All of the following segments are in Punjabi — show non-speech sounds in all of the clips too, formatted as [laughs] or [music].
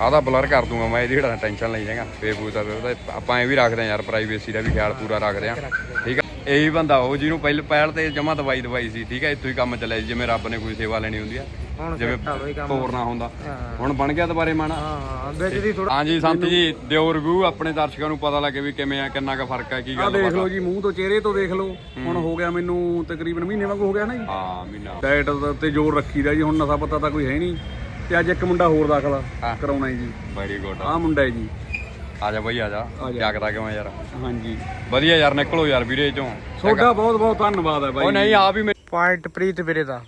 ਆਦਾ ਬਲਰ ਕਰ ਦੂੰਗਾ ਮੈਂ ਇਹਦੀ ਜਿਹੜਾ ਟੈਨਸ਼ਨ ਲਈ ਜਾਗਾ ਫੇਸਬੁੱਕ ਦਾ ਉਹਦਾ ਆਪਾਂ ਐ ਵੀ ਰੱਖਦੇ ਆ ਯਾਰ ਪ੍ਰਾਈਵੇਸੀ ਦਾ ਵੀ ਖਿਆਲ ਪੂਰਾ ਰੱਖਦੇ ਆ ਠੀਕ ਆ? ਇਹੀ ਬੰਦਾ ਉਹ ਜਿਹਨੂੰ ਪਹਿਲ ਪਹਿਲ ਤੇ ਜਮਾ ਦਵਾਈ ਦਵਾਈ ਸੀ ਠੀਕ ਹੈ ਇੱਥੋਂ ਹੀ ਕੰਮ ਚੱਲਿਆ ਜਿਵੇਂ ਰੱਬ ਨੇ ਕੋਈ ਸੇਵਾ ਲੈਣੀ ਹੁੰਦੀ ਆ ਜਿਵੇਂ ਆ ਕੰਮ। ਤੋਰਨਾ ਹੁੰਦਾ। ਹੁਣ ਬਣ ਗਿਆ ਦੁਬਾਰੇ ਮਨ ਹਾਂਜੀ ਸੰਤ ਜੀ ਦਿਓ ਰਿਵਿਊ ਆਪਣੇ ਦਰਸ਼ਕਾਂ ਨੂੰ ਪਤਾ ਲੱਗੇ ਵੀ ਕਿਵੇਂ ਆ ਕਿੰਨਾ ਕੁ ਫ਼ਰਕ ਹੈ ਕੀ ਆ। ਗੱਲ ਦੇਖ ਬਾਤ ਲਓ ਜੀ ਮੂੰਹ ਤੋਂ ਚਿਹਰੇ ਤੋਂ ਦੇਖ ਲਓ। ਹੁਣ ਹੋ ਗਿਆ ਮੈਨੂੰ ਤਕਰੀਬਨ ਮਹੀਨੇ ਵਾਂਗੂ ਹੋ ਗਿਆ ਨਾ ਜੀ। ਹਾਂ ਮਹੀਨਾ। ਡਾਈਟ ਤੇ ਜ਼ੋਰ ਰੱਖੀਦਾ ਜੀ ਹੁਣ ਨਸ਼ਾ ਪਤਾ ਤਾਂ ਕੋਈ ਹੈ ਨਹੀਂ। ਤੇ ਅੱਜ ਇੱਕ ਮੁੰਡਾ ਹੋਰ ਦਾਖਲ ਹਾਂ। ਕਰਾਉਣਾ ਹੈ ਜੀ। ਵੈਰੀ ਗੁੱਡ ਆਹ ਮੁੰਡਾ ਹੈ ਜੀ। ਆ ਜਾ ਬਈ ਆ ਜਾ। ਆ ਜਾ। ਜਾਗਦਾ ਕਿਵੇਂ ਯਾਰ? ਹਾਂਜੀ। ਵਧੀਆ ਯਾਰ ਨਿਕਲੋ ਯਾਰ ਵੀਰੇ ਚੋਂ। ਤੁਹਾਡਾ ਬਹੁਤ ਬਹੁਤ ਧੰਨਵਾਦ ਹੈ ਉਹ ਬਾਈ। ਨਹੀਂ ਆ ਵੀ ਮੇਰੇ- ਪੁਆਇੰਟ ਪ੍ਰੀਤ ਵੀਰੇ ਦਾ।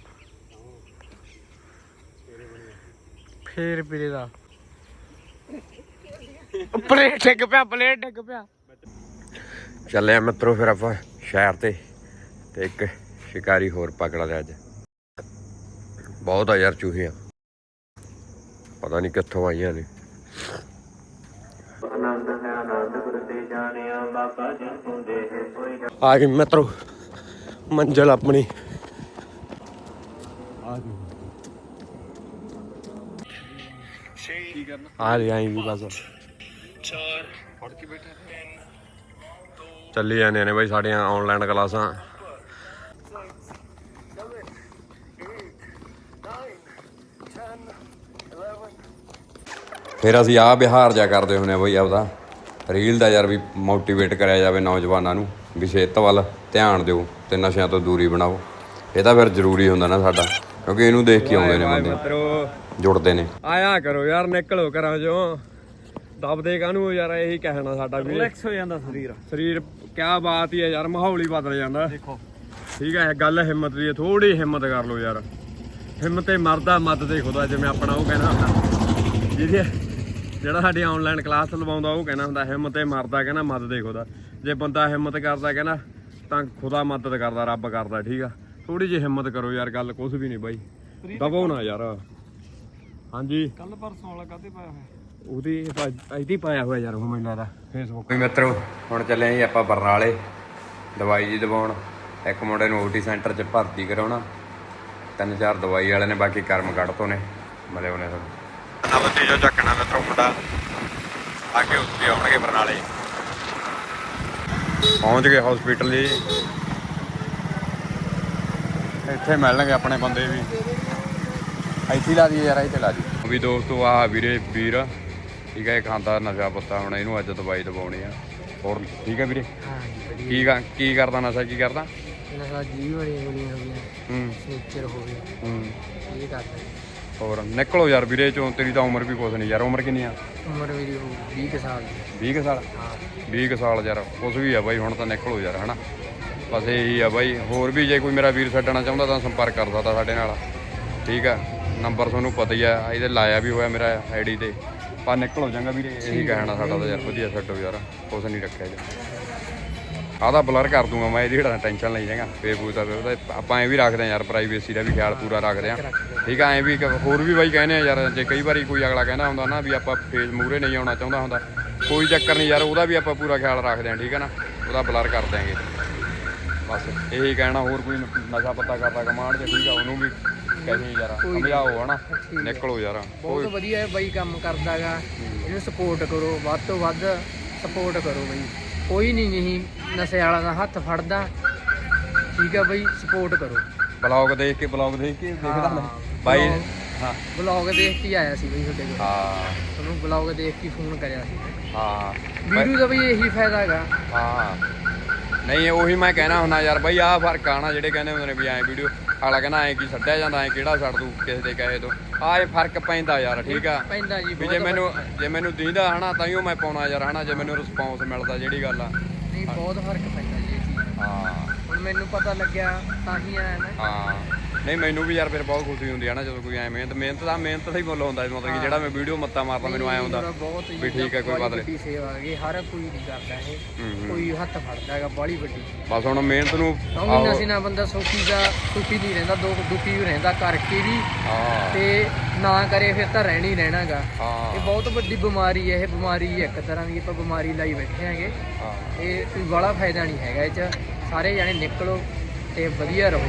ਫੇਰ ਵੀਰੇ ਦਾ। ਪਲੇਟ ਡਿੱਗ ਪਿਆ ਪਲੇਟ ਡਿੱਗ ਪਿਆ। ਚੱਲੇ ਆ ਮਿੱਤਰੋ ਫਿਰ ਆਪਾਂ ਸ਼ਹਿਰ ਤੇ ਤੇ ਇੱਕ ਸ਼ਿਕਾਰੀ ਹੋਰ ਪਕੜ ਲਿਆ ਅੱਜ। ਬਹੁਤ ਆ ਯਾਰ ਚੂਹੀਆਂ। ਪਤਾ ਨਹੀਂ ਕਿੱਥੋਂ ਆਈਆਂ ਨੇ। ਆ ਗਈ ਮਿੱਤਰੋ ਮੰਜ਼ਲ ਆਪਣੀ। ਆ ਰਹੀ ਆਈ ਵੀ ਬਸ। ਚੱਲੀ ਜਾਂਦੀਆਂ ਨੇ ਬਾਈ ਸਾਡੀਆਂ ਆਨਲਾਈਨ ਕਲਾਸਾਂ। ਫਿਰ ਅਸੀਂ ਆ ਬਿਹਾਰ ਜਾ ਕਰਦੇ ਹੁੰਨੇ ਆ ਬਈ ਆਪਦਾ। ਰੀਲ ਦਾ ਯਾਰ ਵੀ ਮੋਟੀਵੇਟ ਕਰਿਆ ਜਾਵੇ ਨੌਜਵਾਨਾਂ ਨੂੰ ਵੀ ਸਿਹਤ ਵੱਲ ਧਿਆਨ ਦਿਓ ਤੇ ਨਸ਼ਿਆਂ ਤੋਂ ਦੂਰੀ ਬਣਾਓ। ਇਹ ਤਾਂ ਫਿਰ ਜ਼ਰੂਰੀ ਹੁੰਦਾ ਨਾ ਸਾਡਾ ਕਿਉਂਕਿ ਇਹਨੂੰ ਦੇਖ ਕੇ ਆਉਂਦੇ ਨੇ ਬੰਦੇ। ਮਿੱਤਰੋ ਜੁੜਦੇ ਨੇ। ਆਇਆ ਕਰੋ ਯਾਰ ਨਿਕਲੋ ਘਰਾਂ ਚੋਂ। ਦਬਦੇ ਕਾਹਨੂੰ ਯਾਰ ਇਹੀ ਕਹਿਣਾ ਸਾਡਾ ਵੀ। ਰਿਲੈਕਸ ਹੋ ਜਾਂਦਾ ਸਰੀਰ। ਸਰੀਰ ਕਿਆ ਬਾਤ ਹੀ ਹੈ ਯਾਰ ਮਾਹੌਲ ਹੀ ਬਦਲ ਜਾਂਦਾ। ਦੇਖੋ। ਠੀਕ ਹੈ ਗੱਲ ਹਿੰਮਤ ਦੀ ਥੋੜੀ ਹਿੰਮਤ ਕਰ ਲਓ ਯਾਰ। ਹਿੰਮਤੇ ਮਰਦਾ ਮੱਦ ਤੇ ਖੁਦਾ ਜਿਵੇਂ ਆਪਣਾ ਉਹ ਕਹਿੰਦਾ ਹੁੰਦਾ ਜਿਹਦੇ ਜਿਹੜਾ ਸਾਡੀ ਆਨਲਾਈਨ ਕਲਾਸ ਲਵਾਉਂਦਾ ਉਹ ਕਹਿੰਦਾ ਹੁੰਦਾ ਹਿੰਮਤੇ ਮਰਦਾ ਕਹਿੰਦਾ ਮੱਦ ਦੇ ਖੁਦਾ। ਜੇ ਬੰਦਾ ਹਿੰਮਤ ਕਰਦਾ ਕਹਿੰਦਾ ਤਾਂ ਖੁਦਾ ਮਦਦ ਕਰਦਾ ਰੱਬ ਕਰਦਾ ਠੀਕ ਆ? ਥੋੜੀ ਜਿਹੀ ਹਿੰਮਤ ਕਰੋ ਯਾਰ ਗੱਲ ਕੁਝ ਵੀ ਨਹੀਂ ਬਾਈ। ਦਬੋ ਨਾ ਯਾਰ। ਹਾਂਜੀ। ਕੱਲ ਪਰਸੋਂ ਵਾਲਾ ਕਾਤੇ ਪਾਇਆ ਹੋਇਆ? ਉਹਦੀ ਇਹਦੀ ਪਾਇਆ ਹੋਇਆ ਯਾਰ ਉਹ ਮੈਨੂੰ ਲੱਗਦਾ ਫੇਸਬੁੱਕ ਵੀ ਮਿੱਤਰੋ ਹੁਣ ਚੱਲੇ ਜੀ ਆਪਾਂ ਬਰਨਾਲੇ। ਦਵਾਈ ਜੀ ਦਵਾਉਣ। ਇੱਕ ਮੁੰਡੇ ਨੂੰ ਓਟੀ ਸੈਂਟਰ 'ਚ ਭਰਤੀ ਕਰਾਉਣਾ। ਤਿੰਨ ਚਾਰ ਦਵਾਈ ਵਾਲੇ ਨੇ ਬਾਕੀ ਕਰਮ ਕੱਢ ਤੋਂ ਨੇ। ਮਲੇ ਉਹਨੇ ਸਭ। ਨਾ ਬੱਤੀ ਜੋ ਚੱਕਣਾ ਮਿੱਤਰੋ ਮੁੰਡਾ। ਅੱਗੇ ਉੱਤੇ ਆਉਣਗੇ ਬਰਨਾਲੇ। ਪਹੁੰਚ ਗਏ ਹਸਪੀਟਲ ਜੀ। ਇੱਥੇ ਮਿਲਣਗੇ ਆਪਣੇ ਬੰਦੇ ਵੀ। ਇੱਥੇ ਲਾ ਦੀ ਯਾਰ ਇੱਥੇ ਲਾ ਦੀ ਵੀ ਦੋਸਤੋ ਆਹ ਵੀਰੇ ਵੀਰ ਠੀਕ ਹੈ ਇਹ ਖਾਂਦਾ ਨਸ਼ਾ ਪੱਤਾ ਹੁਣ ਇਹਨੂੰ ਅੱਜ ਦਵਾਈ ਦਵਾਉਣੀ ਆ। ਹੋਰ ਠੀਕ ਹੈ ਵੀਰੇ ਕੀ ਕਰ- ਕੀ ਕਰਦਾ ਨਸ਼ਾ ਕੀ ਕਰਦਾ? ਨਸ਼ਾ ਜੀ ਬੜੀਆਂ ਗੋਲੀਆਂ ਹੋ ਗਈਆਂ। ਹੂੰ। ਸਨੇਚਰ ਹੋ ਗਿਆ। ਹੂੰ। ਇਹ ਕਰਦਾ। ਹੋਰ ਨਿਕਲੋ ਯਾਰ ਵੀਰੇ ਚੋਂ ਤੇਰੀ ਤਾਂ ਉਮਰ ਵੀ ਕੁਛ ਨਹੀਂ ਯਾਰ ਉਮਰ ਕਿੰਨੀ ਆ? ਉਮਰ ਮੇਰੀ ਹੋ 20 ਕੁ ਸਾਲ ਦੀ। 20 ਕੁ ਸਾਲ? ਹਾਂ। 20 ਕੁ ਸਾਲ ਯਾਰ ਕੁਛ ਵੀ ਆ ਬਾਈ ਹੁਣ ਤਾਂ ਨਿਕਲੋ ਯਾਰ ਹਨਾ? ਬਸ ਇਹੀ ਆ ਬਾਈ ਹੋਰ ਵੀ ਜੇ ਕੋਈ ਮੇਰਾ ਵੀਰ ਛੱਡਣਾ ਚਾਹੁੰਦਾ ਤਾਂ ਸੰਪਰਕ ਕਰ ਸਕਦਾ ਸਾਡੇ ਨਾਲ। ਠੀਕ ਆ? ਨੰਬਰ ਤੁਹਾਨੂੰ ਪਤਾ ਹੀ ਆ ਇਹਦੇ ਲਾਇਆ ਵੀ ਹੋਇਆ ਮੇਰਾ ਆਈਡੀ ਤੇ। ਪਰ ਨਿਕਲੋ ਚੰਗਾ ਵੀਰੇ ਇਹੀ ਕਹਿਣਾ ਸਾਡਾ ਤਾਂ ਯਾਰ ਵਧੀਆ ਛੱਡੋ ਯਾਰ ਕੁਛ ਨਹੀਂ ਰੱਖਿਆ ਜੀ ਆਦਾ ਬਲਰ ਕਰ ਦੂੰਗਾ ਮੈਂ ਇਹਦੀ ਜਿਹੜਾ ਟੈਨਸ਼ਨ ਲਈ ਜਾਗਾ ਫੇਸਬੁੱਕ ਦਾ ਉਹਦਾ ਆਪਾਂ ਐ ਵੀ ਰੱਖਦੇ ਆ ਯਾਰ ਪ੍ਰਾਈਵੇਸੀ ਦਾ ਵੀ ਖਿਆਲ ਪੂਰਾ ਰੱਖਦੇ ਆ ਠੀਕ ਆ ਐ ਵੀ ਹੋਰ ਵੀ ਬਾਈ ਕਹਿੰਦੇ ਆ ਯਾਰ ਜੇ ਕਈ ਵਾਰੀ ਕੋਈ ਅਗਲਾ ਕਹਿੰਦਾ ਹੁੰਦਾ ਨਾ ਵੀ ਆਪਾਂ ਫੇਸ ਮੂਰੇ ਨਹੀਂ ਆਉਣਾ ਚਾਹੁੰਦਾ ਹੁੰਦਾ ਕੋਈ ਚੱਕਰ ਨਹੀਂ ਯਾਰ ਉਹਦਾ ਵੀ ਆਪਾਂ ਪੂਰਾ ਖਿਆਲ ਰੱਖਦੇ ਆ ਠੀਕ ਆ ਨਾ? ਉਹਦਾ ਬਲਰ ਕਰ ਦਿਆਂਗੇ। ਬਸ ਇਹੀ ਕਹਿਣਾ ਹੋਰ ਕੋਈ ਨਸ਼ਾ ਪੱਤਾ ਕਰਦਾ ਕਮਾਂਡ ਜੇ ਠੀਕ ਆ ਉਹਨੂੰ ਵੀ ਕਹੀ ਯਾਰ ਸਮਝਾਓ ਹਨਾ? ਨਿਕਲੋ ਯਾਰ। ਬਹੁਤ ਵਧੀਆ ਹੈ ਬਾਈ ਕੰਮ ਕਰਦਾਗਾ। ਇਹਨੂੰ ਸਪੋਰਟ ਕਰੋ ਵੱਧ ਤੋਂ ਵੱਧ ਸਪੋਰਟ ਕਰੋ ਬਾਈ। ਕੋਈ ਨਹੀਂ ਨਹੀਂ ਨਸ਼ੇ ਵਾਲਾ ਦਾ ਹੱਥ ਫੜਦਾ। ਠੀਕ ਹੈ ਬਾਈ ਸਪੋਰਟ ਕਰੋ। ਬਲੌਗ ਦੇਖ ਕੇ ਬਲੌਗ ਦੇਖ ਕੇ ਦੇਖਦਾ। ਹਾਂ, ਬਾਈ। ਹਾਂ। ਬਲੌਗ ਦੇਖ ਕੇ ਆਇਆ ਸੀ ਬਾਈ ਤੁਹਾਡੇ ਕੋਲ। ਹਾਂ। ਤੁਹਾਨੂੰ ਬਲੌਗ ਦੇਖ ਕੇ ਫੋਨ ਕਰਿਆ ਸੀ। ਹਾਂ। ਵੀਡੀਓ ਦਾ ਬਈ ਇਹੀ ਫਾਇਦਾ ਹੈਗਾ। ਹਾਂ। ਨਹੀਂ ਉਹੀ ਮੈਂ ਕਹਿਣਾ ਹੁੰਦਾ ਯਾਰ ਬਈ ਆਹ ਫ਼ਰਕ ਆਣਾ ਜਿਹੜੇ ਕਹਿੰਦੇ ਹੁੰਦੇ ਨੇ ਵੀ ਐਂ ਵੀਡੀਓ ਅਗਲਾ ਕਹਿੰਦਾ ਐਂ ਕੀ ਛੱਡਿਆ ਜਾਂਦਾ ਐਂ ਕਿਹੜਾ ਛੱਡ ਦੂ ਕਿਸੇ ਦੇ ਕਹੇ ਤੋਂ। ਆਹ ਇਹ ਫ਼ਰਕ ਪੈਂਦਾ ਯਾਰ ਠੀਕ ਆ? ਪੈਂਦਾ ਜੀ ਵੀ ਜੇ ਮੈਨੂੰ ਜੇ ਮੈਨੂੰ ਦੀਂਦਾ ਹਨਾ ਤਾਂ ਹੀ ਮੈਂ ਪਾਉਣਾ ਯਾਰ ਹਨਾ ਜੇ ਮੈਨੂੰ ਰਿਸਪੌਂਸ ਮਿਲਦਾ ਜਿਹੜੀ ਗੱਲ ਆ। ਨਹੀਂ ਬਹੁਤ ਫ਼ਰਕ ਪੈਂਦਾ ਜੀ। ਇਹ ਚੀਜ਼। ਹਾਂ। ਹੁਣ ਮੈਨੂੰ ਪਤਾ ਲੱਗਿਆ ਤਾਂ ਹੀ ਆਇਆ ਮੈਂ ਹਾਂ। ਨਹੀਂ ਮੈਨੂੰ ਵੀ ਯਾਰ ਫਿਰ ਬਹੁਤ ਖੁਸ਼ੀ ਹੁੰਦੀ ਹੈ ਨਾ ਜਦੋਂ ਕੋਈ ਐ ਮਿਹਨਤ ਮਿਹਨਤ ਦਾ ਮਿਹਨਤ ਦਾ ਹੀ ਮੁੱਲ ਹੁੰਦਾ ਮਤਲਬ ਕਿ ਜਿਹੜਾ ਮੈਂ ਵੀਡੀਓ ਮੱਤਾ ਮਾਰਦਾ ਮੈਨੂੰ ਆਇਆ ਹੁੰਦਾ ਬਹੁਤ ਵੀ ਠੀਕ ਹੈ, ਕੋਈ ਬੜੀ ਬਾਤ ਨਹੀਂ। ਵੱਡੀ ਸੇਵਾ ਹੈਗੀ ਹਰ ਕੋਈ ਨਹੀਂ ਕਰਦਾ ਇਹ। ਹੂੰ, ਹੂੰ। ਕੋਈ ਹੱਥ ਫੜਦਾ ਹੈਗਾ ਬਾਲੀ ਵੱਡੀ। ਬਸ ਹੁਣ ਮਿਹਨਤ ਨੂੰ ਆਹੋ, ਨਸ਼ੇ ਨਾਲ ਬੰਦਾ ਸੁਖੀ ਦਾ ਸੁਖੀ ਨਹੀਂ ਰਹਿੰਦਾ ਦੋ ਦੁਖੀ ਵੀ ਰਹਿੰਦਾ ਕਰਕੇ ਵੀ। ਹਾਂ। ਤੇ ਨਾ ਕਰੇ ਫਿਰ ਤਾਂ ਰਹਿਣੀ ਰਹਿਣਾਗਾ ਹਾਂ। ਇਹ ਬਹੁਤ ਵੱਡੀ ਬਿਮਾਰੀ ਹੈ ਇਹ ਬਿਮਾਰੀ ਇੱਕ ਤਰ੍ਹਾਂ ਦੀ ਆਪਾਂ ਬਿਮਾਰੀ ਲਾਈ ਬੈਠੇ ਹਾਂ। ਇਹ ਕੋਈ ਬੜਾ ਫਾਇਦਾ ਨਹੀਂ ਹੈਗਾ ਇਹ ਚ। ਸਾਰੇ ਜਾਣੇ ਨਿਕਲੋ ਤੇ ਵਧੀਆ ਰਹੋ।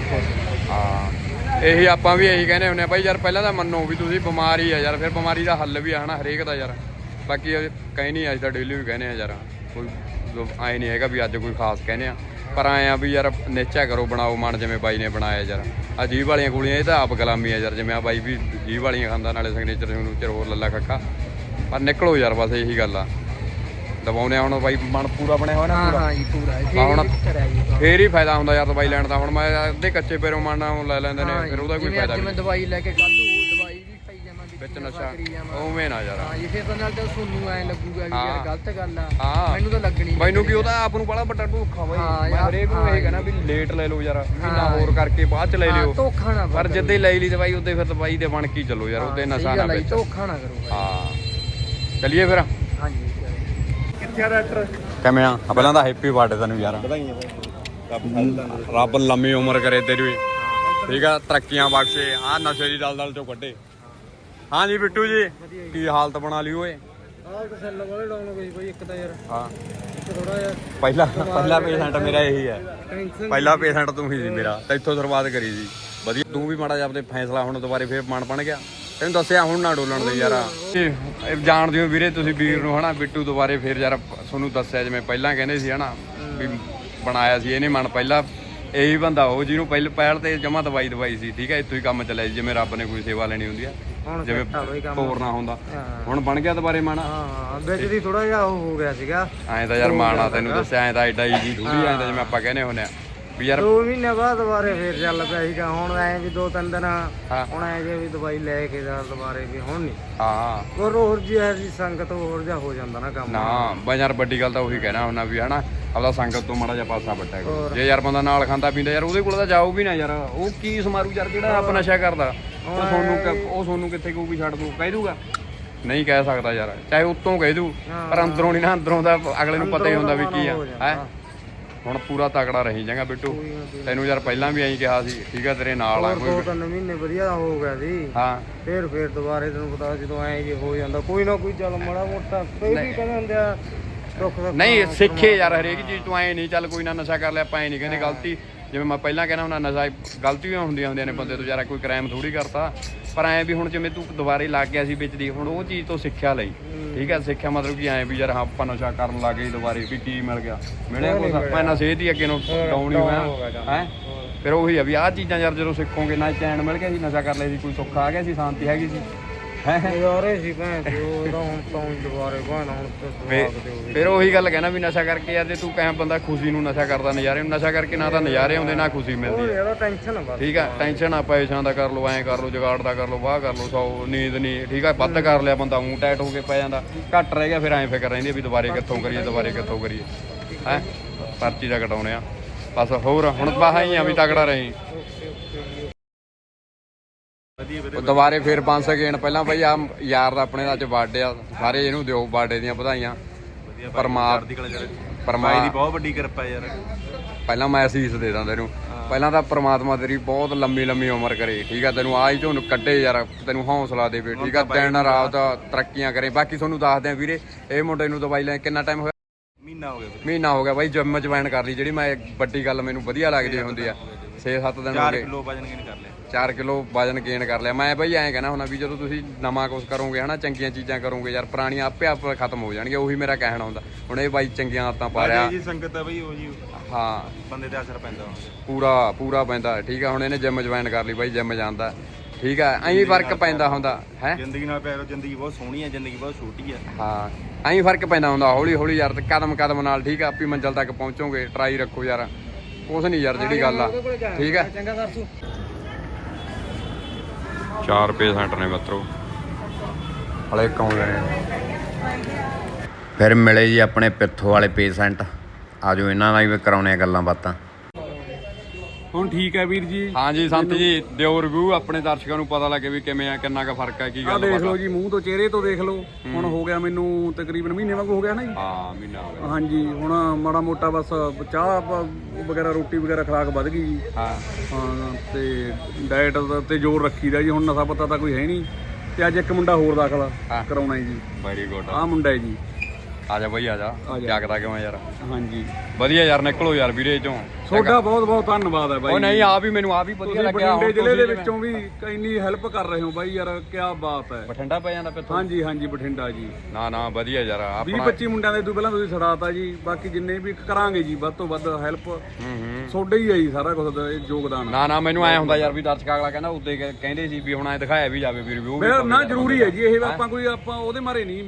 ਹਾਂ ਇਹੀ ਆਪਾਂ ਵੀ ਇਹੀ ਕਹਿੰਦੇ ਹੁੰਦੇ ਆ, ਬਾਈ ਯਾਰ ਪਹਿਲਾਂ ਤਾਂ ਮੰਨੋ ਵੀ ਤੁਸੀਂ ਬਿਮਾਰੀ ਆ ਯਾਰ, ਫਿਰ ਬਿਮਾਰੀ ਦਾ ਹੱਲ ਵੀ ਆ ਹਨਾ, ਹਰੇਕ ਦਾ ਯਾਰ। ਬਾਕੀ ਇਹ ਕਹੀ ਨਹੀਂ, ਅੱਜ ਤਾਂ ਡੇਲੀ ਵੀ ਕਹਿੰਦੇ ਆ ਯਾਰ, ਕੋਈ ਆਏ ਨਹੀਂ ਹੈਗਾ ਵੀ ਅੱਜ ਕੋਈ ਖਾਸ ਕਹਿੰਦੇ ਆ। ਪਰ ਆਏ ਆ ਵੀ ਯਾਰ ਨੇਚਾ ਕਰੋ, ਬਣਾਓ ਮਨ ਜਿਵੇਂ ਬਾਈ ਨੇ ਬਣਾਇਆ ਯਾਰ। ਆ ਜੀਭ ਵਾਲੀਆਂ ਗੋਲੀਆਂ, ਇਹ ਤਾਂ ਆਪ ਗੁਲਾਮੀ ਆ ਯਾਰ, ਜਿਵੇਂ ਆ ਬਾਈ ਵੀ ਜੀਭ ਵਾਲੀਆਂ ਖਾਂਦਾ, ਨਾਲੇ ਸਿਗਨੇਚਰ ਸਿਗਨੇਚਰ ਹੋਰ ਲੱਲਾ ਖੱਕਾ। ਪਰ ਨਿਕਲੋ ਯਾਰ, ਬਸ ਇਹੀ ਗੱਲ ਆ। ਦਬਾਉਨੇ ਆ ਹੁਣ ਬਾਈ ਮਨ ਪੂਰਾ ਬਣਿਆ ਹੋਇਆ ਨਾ ਹਾਂ ਪੂਰਾ। ਹਾਂ ਜੀ ਪੂਰਾ। ਇਹ ਹਾਂ, ਹੁਣ- ਕਰਿਆ ਜੀ ਕੰਮ। ਫੇਰ ਹੀ ਫਾਇਦਾ ਹੁੰਦਾ ਯਾਰ ਦਵਾਈ ਲੈਣ ਦਾ। ਹੁਣ ਮੈਂ ਅੱਧੇ ਕੱਚੇ ਪੈਰੋਂ ਮਨ ਨਾਲ ਲੈ ਲੈਂਦੇ ਨੇ ਹਾਂ ਫਿਰ ਉਹਦਾ ਕੋਈ ਫਾਇਦਾ ਨਹੀਂ। ਦਵਾਈ ਲੈ ਕੇ ਕੱਲ ਨੂੰ ਦਵਾਈ ਵੀ ਖਾਈ ਜਾਵਾਂ ਵਿੱਚ ਨਸ਼ਾ ਕਰੀ ਜਾਵਾਂ। ਉਵੇਂ ਨਾ ਯਾਰ। ਹਾਂ ਜੀ ਫਿਰ ਤਾਂ ਨਾਲ ਤਾਂ ਤੁਹਾਨੂੰ ਐ ਲੱਗੂਗਾ ਵੀ ਹਾਂ। ਯਾਰ ਗਲਤ ਗੱਲ ਆ। ਹਾਂ। ਮੈਨੂੰ ਤਾਂ ਲੱਗਣੀ ਮੈਨੂੰ ਕੀ ਉਹਦਾ ਆਪ ਨੂੰ ਬੜਾ ਵੱਡਾ ਧੋਖਾ ਬਾਈ। ਹਾਂ ਮੈਂ ਯਾਰ, ਹਰੇਕ ਨੂੰ ਹਾਂ ਇਹ ਕਹਿਣਾ ਵੀ ਲੇਟ ਲੈ ਲਓ ਯਾਰ ਮਹੀਨਾ ਹਾਂ। ਹੋਰ ਕਰਕੇ ਬਾਅਦ ਚ ਲੈ ਹਾਂ, ਲਿਓ। ਧੋਖਾ ਨਾ ਪਰ। ਜਿੱਦੇ ਲੈ ਲਈ ਦਵਾਈ ਉਹਦੇ ਫਿਰ ਦਵਾਈ ਦੇ ਬਣ ਕੇ ਹੀ ਚੱਲੋ ਯਾਰ ਹਾਂ, ਉਹਦੇ ਨਸ਼ਾ ਨਾ ਵਿੱਚ ਧੋਖਾ ਨਾ ਕਰੋ। ਹਾਂ। ਚੱਲੀਏ ਫਿਰ। ਹਾਂਜੀ ਡਾਕਟਰ ਕਿਵੇਂ ਆ? ਪਹਿਲਾਂ ਤਾਂ ਹੈਪੀ ਬਰਥਡੇ ਤੈਨੂੰ ਯਾਰ। ਵਧਾਈਆਂ ਰੱਬ ਲੰਮੀ ਉਮਰ ਕਰੇ ਤੇਰੀ। ਵੀ ਠੀਕ ਆ, ਤਰੱਕੀਆਂ ਬਖਸ਼ੇ। ਆ ਨਸ਼ੇ ਦੀ ਦਲਦਲ ਚੋਂ ਕੱਢੇ। ਹਾਂ ਜੀ, ਬਿੱਟੂ ਜੀ, ਕੀ ਹਾਲਤ ਬਣਾ ਲਈ ਓਏ? ਆਹ ਇੱਕ ਸੈੱਲ ਵਾਲੇ ਡਾਊਨ ਹੋ। ਗਈ ਬਾਈ ਇੱਕ ਤਾਂ ਯਾਰ ਹਾਂ ਥੋੜਾ ਜਿਹਾ ਪਹਿਲਾ ਪਹਿਲਾ ਪੇਸ਼ੈਂਟ ਮੇਰਾ ਇਹੀ ਹੈ। ਪਹਿਲਾ ਪੇਸ਼ੈਂਟ ਤੂੰ ਹੀ ਸੀ ਮੇਰਾ। ਤੇ ਇੱਥੋਂ ਸ਼ੁਰੂਆਤ ਕਰੀ ਸੀ। ਵਧੀਆ, ਤੂੰ ਵੀ ਮਾੜਾ ਜਿਹਾ ਆਪਣੇ ਫੈਸਲਾ ਹੁਣ ਦੁਬਾਰੇ ਫੇਰ ਮਨ ਬਣ ਗਿਆ। ਤੈਨੂੰ ਦੱਸਿਆ ਹੁਣ ਨਾ ਡੋਲਣ ਦੇ ਯਾਰ। ਇਹ ਜਾਣਦੇ ਹੋ ਵੀਰੇ ਤੁਸੀਂ ਵੀਰ ਨੂੰ ਹਨਾ ਬਿੱਟੂ ਦੁਬਾਰੇ ਫੇਰ ਯਾਰ ਤੁਹਾਨੂੰ ਦੱਸਿਆ ਜਿਵੇਂ ਪਹਿਲਾਂ ਕਹਿੰਦੇ ਸੀ ਹਨਾ ਵੀ ਬਣਾਇਆ ਸੀ ਇਹਨੇ ਮਨ ਪਹਿਲਾਂ ਇਹੀ ਬੰਦਾ ਉਹ ਜਿਹਨੂੰ ਪਹਿਲ ਪਹਿਲ ਤੇ ਜਮਾ ਦਵਾਈ ਦਵਾਈ ਸੀ ਠੀਕ ਹੈ ਇੱਥੋਂ ਹੀ ਕੰਮ ਚੱਲਿਆ ਸੀ ਜਿਵੇਂ ਰੱਬ ਨੇ ਕੋਈ ਸੇਵਾ ਲੈਣੀ ਹੁੰਦੀ ਆ ਹੁਣ ਜਿਵੇਂ ਕੰਮ। ਤੋਰਨਾ ਹੁੰਦਾ। ਹੁਣ ਬਣ ਗਿਆ ਦੁਬਾਰੇ ਮਨ ਹਾਂ ਵਿੱਚ ਦੀ ਥੋੜਾ ਜਿਹਾ ਉਹ ਹੋ ਗਿਆ ਸੀਗਾ। ਐਂ ਤਾਂ ਯਾਰ ਮਾਣਾ ਤੈਨੂੰ ਦੱਸਿਆ ਐਂ ਤਾਂ ਐਡਾ ਈਜੀ ਥੋੜੀ ਐਂ ਤਾਂ ਜਿਵੇਂ ਆਪਾਂ ਕਹਿੰਦੇ ਹੁੰਦੇ ਆ। ਵੀ ਯਾਰ ਦੋ ਮਹੀਨੇ ਬਾਅਦ ਦੁਬਾਰੇ ਫੇਰ ਚੱਲ ਪਿਆ ਸੀਗਾ। ਹੁਣ ਐ ਵੀ ਦੋ ਤਿੰਨ ਦਿਨ। ਹੁਣ ਐ ਜੇ ਵੀ ਦਵਾਈ ਲੈ ਕੇ ਜਾ ਦੁਬਾਰੇ ਵੀ ਹੁਣ ਨਹੀਂ ਹਾਂ। ਹੋਰ ਹੋਰ ਜੀ ਹੈ ਜੀ ਸੰਗਤ ਹੋਰ ਜਿਹਾ ਹੋ ਜਾਂਦਾ ਨਾ ਕੰਮ। ਨਾ ਬਈ ਯਾਰ ਵੱਡੀ ਗੱਲ ਤਾਂ ਉਹੀ ਕਹਿਣਾ ਹੁੰਦਾ ਵੀ ਹਨਾ ਆਪਦਾ ਸੰਗਤ ਤੋਂ ਮਾੜਾ ਜਿਹਾ ਪਾਸਾ ਹੋਰ। ਜੇ ਯਾਰ ਬੰਦਾ ਨਾਲ ਖਾਂਦਾ ਪੀਂਦਾ ਯਾਰ ਉਹਦੇ ਕੋਲ ਤਾਂ ਜਾਓ ਵੀ ਨਾ ਯਾਰ। ਉਹ ਕੀ ਸਮਾਰੂ ਯਾਰ ਜਿਹੜਾ ਆਪ ਨਸ਼ਾ ਕਰਦਾ। ਉਹ ਤੁਹਾਨੂੰ ਉਹ ਤੁਹਾਨੂੰ ਕਿੱਥੇ ਕਹੂ ਵੀ ਛੱਡ ਦੂ ਕਹਿ ਦੂਗਾ। ਨਹੀਂ ਕਹਿ ਸਕਦਾ ਯਾਰ ਚਾਹੇ ਉੱਤੋਂ ਕਹਿ ਦੂ ਪਰ ਅੰਦਰੋਂ ਨਹੀਂ ਨਾ ਅੰਦਰੋਂ ਦਾ ਅਗਲੇ ਨੂੰ ਪਤਾ ਹੀ ਹੁੰਦਾ ਵੀ ਕੀ ਆ। ਹੈ? ਹੁਣ ਪੂਰਾ ਤਕੜਾ ਰਹੀ ਜਾਂਗਾ ਬਿੱਟੂ। ਤੈਨੂੰ ਯਾਰ ਪਹਿਲਾਂ ਵੀ ਐਂ ਕਿਹਾ ਸੀ ਠੀਕ ਆ ਤੇਰੇ ਨਾਲ ਆ ਕੋਈ ਦੋ ਤਿੰਨ ਮਹੀਨੇ ਵਧੀਆ ਹੋ ਗਿਆ ਸੀ। ਹਾਂ। ਫੇਰ ਫੇਰ ਦੁਬਾਰੇ ਤੈਨੂੰ ਪਤਾ ਜਦੋਂ ਐ ਜੇ ਹੋ ਜਾਂਦਾ ਕੋਈ ਨਾ ਕੋਈ ਚੱਲ ਮਾੜਾ ਮੋਟਾ ਕੋਈ ਵੀ ਕਹਿੰਦੇ ਹੁੰਦੇ ਆ ਨਹੀਂ ਸਿੱਖੇ ਯਾਰ ਹਰੇਕ ਚੀਜ਼ ਤੋਂ ਐ ਨਹੀਂ ਚੱਲ ਕੋਈ ਨਾ ਨਸ਼ਾ ਕਰ ਲਿਆ ਆਪਾਂ ਐ ਨਹੀਂ ਕਹਿੰਦੇ ਗਲਤੀ ਜਿਵੇਂ ਮੈਂ ਪਹਿਲਾਂ ਕਹਿੰਦਾ ਹੁੰਦਾ ਨਸ਼ਾ ਗਲਤੀਆਂ ਹੁੰਦੀਆਂ ਹੁੰਦੀਆਂ ਨੇ ਬੰਦੇ ਤੋਂ ਯਾਰ ਕੋਈ ਕ੍ਰਾਈਮ ਥੋੜੀ ਕਰਤਾ। ਪਰ ਐ ਵੀ ਹੁਣ ਜਿਵੇਂ ਤੂੰ ਦੁਬਾਰੇ ਲੱਗ ਗਿਆ ਸੀ ਵਿੱਚ ਦੀ ਹੁਣ ਉਹ ਚੀਜ਼ ਤੋਂ ਸਿੱਖਿਆ ਲਈ। ਠੀਕ ਹੈ ਸਿੱਖਿਆ ਮਤਲਬ ਕਿ ਐ ਵੀ ਯਾਰ ਹਾਂ ਆਪਾਂ ਨਸ਼ਾ ਕਰਨ ਲੱਗ ਗਏ ਦੁਬਾਰੇ ਵੀ ਕੀ ਮਿਲ ਗਿਆ। ਮਿਲਿਆ ਕੁਛ? ਆਪਾਂ ਨਾ ਸਿਹਤ ਹੀ ਅੱਗੇ ਨੂੰ ਡਾਊਨ ਹੀ ਹੋਇਆ। ਹੈ ਫਿਰ ਉਹੀ ਆ ਵੀ ਆਹ ਚੀਜ਼ਾਂ ਯਾਰ ਜਦੋਂ ਸਿੱਖੋਗੇ ਨਾ ਚੈਨ ਮਿਲ ਗਿਆ ਸੀ ਨਸ਼ਾ ਕਰ ਲਿਆ ਸੀ ਕੋਈ ਸੁੱਖ ਆ ਗਿਆ ਸੀ ਸ਼ਾਂਤੀ ਹੈਗੀ ਸੀ। ਹੈ? ਯਾਰੇ ਸੀ ਭੈਣ ਤੇ ਉਹਦਾ ਹੁਣ ਤਾਂ ਊਂ ਦੁਬਾਰੇ ਭੈਣ ਹੁਣ ਤੇ ਜਵਾਬ ਦਿਓ ਫਿਰ ਉਹੀ ਗੱਲ ਕਹਿਣਾ ਵੀ ਨਸ਼ਾ ਕਰਕੇ ਯਾਰ ਜੇ ਤੂੰ ਕਹੇ ਬੰਦਾ ਖੁਸ਼ੀ ਨੂੰ ਨਸ਼ਾ ਕਰਦਾ ਨਜ਼ਾਰੇ ਨੂੰ। ਨਸ਼ਾ ਕਰਕੇ ਨਾ ਤਾਂ ਨਜ਼ਾਰੇ ਆਉਂਦੇ ਨਾ ਖੁਸ਼ੀ ਮਿਲਦੀ। ਹੈ ਟੈਨਸ਼ਨ ਆ ਬਸ। ਠੀਕ ਆ ਟੈਨਸ਼ਨ ਆ ਪੈਸਿਆਂ ਦਾ ਕਰ ਲੋ ਐਂ ਕਰ ਲੋ ਜਗਾੜ ਦਾ ਕਰ ਲੋ ਵਾਹ ਕਰ ਲੋ ਸੌ ਨੀਂਦ ਨਹੀਂ ਠੀਕ ਆ ਵੱਧ ਕਰ ਲਿਆ ਬੰਦਾ ਊਂ ਟਾਈਟ ਹੋ ਕੇ ਪੈ ਜਾਂਦਾ। ਘੱਟ ਰਹਿ ਗਿਆ ਫਿਰ ਐਂ ਫਿਕਰ ਰਹਿੰਦੀ ਆ ਵੀ ਦੁਬਾਰੇ ਕਿੱਥੋਂ ਕਰੀਏ ਦੁਬਾਰੇ ਕਿੱਥੋਂ ਕਰੀਏ। ਹੈ? ਪਰਚੀ ਦਾ ਕਟਾਉਣੇ ਆ। ਬਸ ਹੋਰ ਹੁਣ ਬਾਹਾਂ ਹੀ ਆ ਵੀ ਤਗੜਾ ਰਹੀ। ਉਹ ਦੁਬਾਰੇ ਫਿਰ 500 ਗੇਣ ਪਹਿਲਾਂ ਬਈ ਆ ਯਾਰ ਦਾ ਆਪਣੇ ਦਾ ਅੱਜ ਬਰਥਡੇ ਆ ਸਾਰੇ ਇਹਨੂੰ ਦਿਓ ਬਰਥਡੇ ਦੀਆਂ ਵਧਾਈਆਂ। ਪਰਮਾਤ ਦੀ ਬਹੁਤ ਵੱਡੀ ਕਿਰਪਾ ਯਾਰ। ਪਹਿਲਾਂ ਮੈਂ ਅਸੀਸ ਦੇ ਦਾਂ ਤੈਨੂੰ। ਪਹਿਲਾਂ ਤਾਂ ਪ੍ਰਮਾਤਮਾ ਤੇਰੀ ਬਹੁਤ ਲੰਮੀ ਲੰਮੀ ਉਮਰ ਕਰੇ। ਠੀਕ ਆ ਤੈਨੂੰ ਆਜ ਝੋਨ ਕੱਢੇ ਯਾਰ ਤੈਨੂੰ ਹੌਸਲਾ ਦੇਵੇ। ਠੀਕ ਆ ਦਿਨ ਰਾਤ ਤਰੱਕੀਆਂ ਕਰੇ। ਬਾਕੀ ਤੁਹਾਨੂੰ ਦੱਸਦੇ ਆ ਵੀਰੇ ਇਹ ਮੁੰਡੇ ਨੂੰ ਦਵਾਈ ਲੈ ਕਿੰਨਾ ਟਾਈਮ ਹੋਇਆ? ਮਹੀਨਾ ਹੋ ਗਿਆ ਮਹੀਨਾ ਹੋ ਗਿਆ ਬਾਈ ਜਿਮ ਜੁਆਇਨ ਕਰ ਲਈ। ਜਿਹੜੀ ਮੈਂ ਵੱਡੀ ਗੱਲ ਮੈਨੂੰ ਵਧੀਆ ਲੱਗਦੀ ਹੁੰਦੀ ਆ। 6-7 ਦਿਨ ਹੋ 4 ਗਏ। ਕਿਲੋ ਵਜਨ ਗੇਨ ਕਰ ਲਿਆ। 4 ਕਿਲੋ ਵਜਨ ਗੇਨ ਕਰ ਲਿਆ। ਮੈਂ ਬਈ ਐਂ ਕਹਿਣਾ ਹੁੰਦਾ ਵੀ ਜਦੋਂ ਤੁਸੀਂ ਨਵਾਂ ਕੁਝ ਕਰੋਗੇ ਹਨਾ ਚੰਗੀਆਂ ਚੀਜ਼ਾਂ ਕਰੋਗੇ ਯਾਰ ਪੁਰਾਣੀਆਂ ਆਪੇ ਆਪ ਖਤਮ ਹੋ ਜਾਣਗੀਆਂ ਉਹੀ ਮੇਰਾ ਕਹਿਣਾ ਹੁੰਦਾ। ਹੁਣ ਇਹ ਬਾਈ ਚੰਗੀਆਂ ਆਦਤਾਂ ਪਾ ਰਿਹਾ। ਜੀ ਸੰਗਤ ਆ ਬਈ ਉਹ ਜੀ ਹਾਂ। ਬੰਦੇ ਤੇ ਅਸਰ ਪੈਂਦਾ ਪੂਰਾ ਪੂਰਾ ਪੈਂਦਾ ਠੀਕ ਆ ਹੁਣ ਇਹਨੇ ਜਿਮ ਜੁਆਇਨ ਕਰ ਲਈ ਬਾਈ ਜਿਮ ਜਾਂਦਾ। ਠੀਕ ਆ ਐਂ ਫ਼ਰਕ ਪੈਂਦਾ ਹੁੰਦਾ ਹੈ? ਜ਼ਿੰਦਗੀ ਨਾਲ ਪਿਆਰੋ ਜ਼ਿੰਦਗੀ ਬਹੁਤ ਸੋਹਣੀ ਹੈ ਜ਼ਿੰਦਗੀ ਬਹੁਤ ਛੋਟੀ ਹੈ ਹਾਂ ਐਂ ਫ਼ਰਕ ਪੈਂਦਾ ਹੁੰਦਾ ਹੌਲੀ ਹੌਲੀ ਯਾਰ ਤੇ ਕਦਮ ਕਦਮ ਨਾਲ ਠੀਕ ਆ ਆਪੀ ਮੰਜ਼ਲ ਤੱਕ ਪਹੁੰਚੋਗੇ ਟਰਾਈ ਰੱਖੋ ਯਾਰ। ਕੁਛ ਨਹੀਂ ਯਾਰ ਜਿਹੜੀ ਗੱਲ ਆ। ਠੀਕ ਆ? ਚੰਗਾ ਕਰਸੂ 4 ਪੇਸ਼ੈਂਟ ਨੇ ਮਿੱਤਰੋ। ਹਲੇ ਕੌਂਦੇ ਨੇ। ਫਿਰ ਮਿਲੇ ਜੀ ਆਪਣੇ ਪਿੱਥੋ ਵਾਲੇ ਪੇਸ਼ੈਂਟ ਆਜੋ ਇਹਨਾਂ ਨਾਲ ਵੀ ਕਰਾਉਣੇ ਆ ਗੱਲਾਂ ਬਾਤਾਂ। ਹੁਣ ਠੀਕ ਹੈ ਵੀਰ ਜੀ। ਹਾਂਜੀ ਸੰਤ ਜੀ ਦਿਓ ਰਿਵਿਊ ਆਪਣੇ ਦਰਸ਼ਕਾਂ ਨੂੰ ਪਤਾ ਲੱਗੇ ਵੀ ਕਿਵੇਂ ਆ ਕਿੰਨਾ ਕੁ ਫ਼ਰਕ ਹੈ ਕੀ ਆ। ਗੱਲ ਦੇਖ ਬਾਤ ਲਓ ਜੀ ਮੂੰਹ ਤੋਂ ਚਿਹਰੇ ਤੋਂ ਦੇਖ ਲਓ। ਹੁਣ ਹੋ ਗਿਆ ਮੈਨੂੰ ਤਕਰੀਬਨ ਮਹੀਨੇ ਵਾਂਗੂ ਹੋ ਗਿਆ ਨਾ ਜੀ। ਹਾਂ ਮਹੀਨਾ ਹੋ ਗਿਆ। ਹਾਂਜੀ ਹੁਣ ਮਾੜਾ ਮੋਟਾ ਬਸ ਚਾਹ ਵਗੈਰਾ ਰੋਟੀ ਵਗੈਰਾ ਖਰਾਕ ਵੱਧ ਗਈ ਜੀ। ਹਾਂ। ਹਾਂ ਤੇ ਡਾਈਟ ਤੇ ਜ਼ੋਰ ਰੱਖੀਦਾ ਜੀ ਹੁਣ ਨਸ਼ਾ ਪਤਾ ਤਾਂ ਕੋਈ ਹੈ ਨਹੀਂ। ਤੇ ਅੱਜ ਇੱਕ ਮੁੰਡਾ ਹੋਰ ਦਾਖਲਾ। ਕਰਾਉਣਾ ਹੈ ਜੀ। ਵੈਰੀ ਗੁੱਡ ਆਹ ਮੁੰਡਾ ਹੈ ਜੀ। ਆ ਜਾ ਬਈ ਆ ਜਾ। ਆ ਜਾ। ਜਾਗਦਾ ਕਿਉਂ ਯਾਰ? ਹਾਂਜੀ। ਵਧੀਆ ਯਾਰ ਨਿਕਲੋ ਯਾਰ ਵੀਰੇ ਚੋਂ। ਤੁਹਾਡਾ ਬਹੁਤ ਬਹੁਤ ਧੰਨਵਾਦ ਹੈ ਬਾਈ ਉਹ ਨਹੀਂ ਆ ਵੀ ਮੈਨੂੰ ਆ ਵੀ ਵਧੀਆ ਤੁਸੀਂ ਲੱਗਿਆ ਬਠਿੰਡੇ ਜ਼ਿਲ੍ਹੇ ਦੇ ਵਿੱਚੋਂ ਵੀ ਇੰਨੀ ਹੈਲਪ ਕਰ ਰਹੇ ਹੋ ਬਾਈ ਯਾਰ ਕੀ ਬਾਤ ਹੈ। ਬਠਿੰਡਾ ਪੈ ਜਾਂਦਾ ਪਿੱਥੋਂ ਹਾਂਜੀ ਹਾਂਜੀ ਬਠਿੰਡਾ ਜੀ। ਨਾ ਨਾ ਵਧੀਆ ਯਾਰ 20 ਆਪਣਾ 25 ਮੁੰਡਿਆਂ ਦੇ ਤੋਂ ਪਹਿਲਾਂ ਤੁਸੀਂ ਛੜਾਤਾ ਜੀ ਬਾਕੀ ਜਿੰਨੇ ਵੀ ਕਰਾਂਗੇ ਜੀ ਵੱਧ ਤੋਂ ਵੱਧ ਹੈਲਪ ਹੂੰ ਹੂੰ। ਤੁਹਾਡੇ ਹੀ ਹੈ ਜੀ ਸਾਰਾ ਕੁਝ ਦਾ ਇਹ ਯੋਗਦਾਨ। ਨਾ ਨਾ ਮੈਨੂੰ ਐ ਹੁੰਦਾ ਯਾਰ ਵੀ ਦਰਸ਼ਕ ਅਗਲਾ ਕਹਿੰਦਾ ਉੱਤੇ ਕਹਿ- ਕਹਿੰਦੇ ਸੀ ਵੀ ਹੁਣ ਐ ਦਿਖਾਇਆ ਵੀ ਜਾਵੇ ਵੀ ਰਿਵਿਊ ਵੀ ਨਾ ਜ਼ਰੂਰੀ ਹੈ ਜੀ ਇਹ ਆਪਾਂ ਕੋਈ ਆਪਾਂ ਉਹਦੇ ਮਾਰੇ ਨਹੀਂ